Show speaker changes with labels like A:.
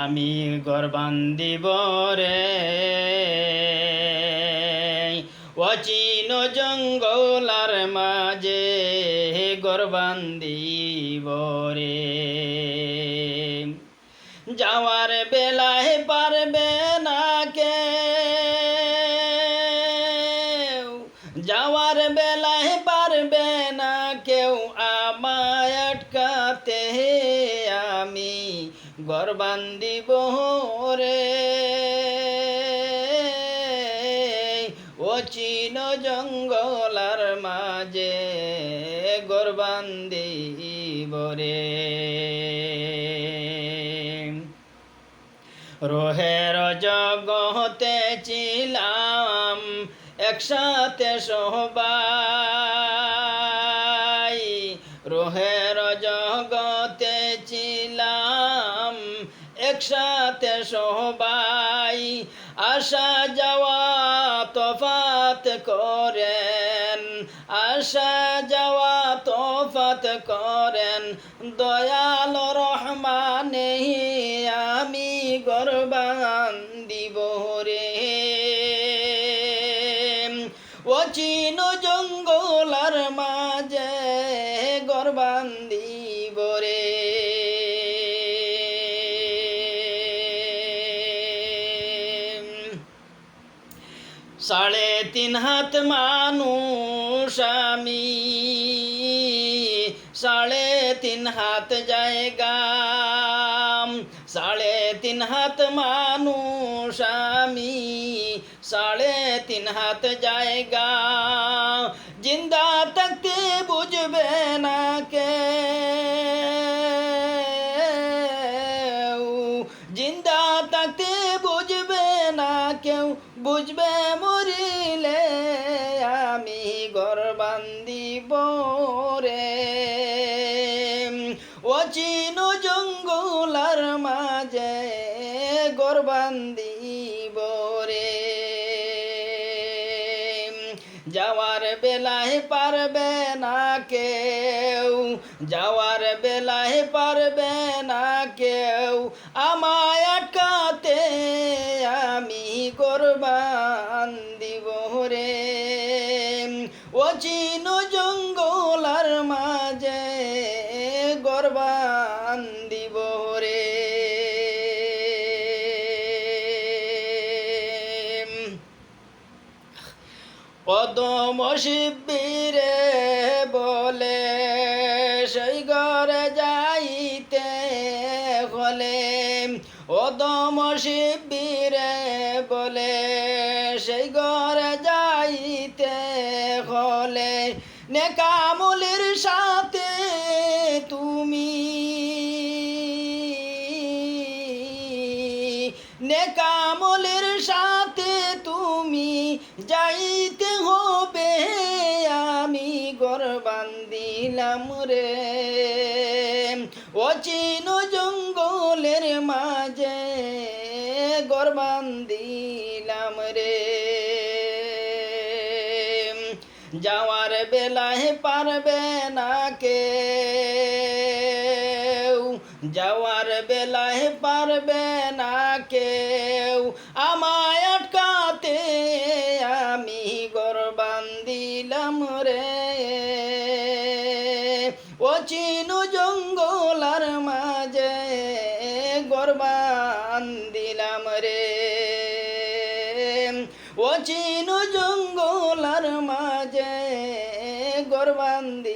A: আমি গর্বান্দিব রে। অচিন জঙ্গলার মাঝে গর্বান্দিব রে। যাওয়ার বেলায় পারবে না কে যাওয়ার বেলায় পারবে না কেউ। গর্বান্দিব রে। অচিন জঙ্গলার মাঝে গর্বান্দিব রে। রোহের জগতে ছিলাম একসাথে সবাই রোহের জগতে একসাথে সবাই আসা যাওয়া তফাত করেন। আসা যাওয়া তফাত করেন। দয়াল রহমানে আমি গর্বান দিব রে। অচিন জঙ্গলার মাঝে গর্বান সাড়ে তিন হাত মানুষ আমি সাড়ে তিন হাত জায়গা সাড়ে তিন হাত মানুষ আমি সাড়ে তিন হাত জায়গা জিন্দা থাকতে বুঝবে না কে জিন্দা থাকতে কেউ বুঝবে মরিলে আমি গর্বান্দিব রে। অচিন জঙ্গলার মাঝে গর্বান্দিব রে। যাওয়ার বেলায় পারবে না কেউ, যাওয়ার বেলায় পারবে না কেউ, আমায় কোরবান দিব রে। অচিন জঙ্গলার মাঝে গরবান দিব রে। পদম শিবিরে বলে, সেই ঘরে যাইতে হলে অদম শিবিরে বলে, সেই ঘরে যাইতে হলে নেকামলির সাথে তুমি। নেকামলের সাথে তুমি যাইতে হবে, আমি গরবান দিলাম রে। অচিন গরবান দিলাম রে। যাওয়ার বেলায় পারবে না কেউ, যাওয়ার বেলায় পারবে না কেউ। আমায় আটকাতে আমি গরবান দিলাম রে। অচিন জঙ্গলার মাঝে গরবান অচিন জঙ্গলার মাঝে গর্বান্দি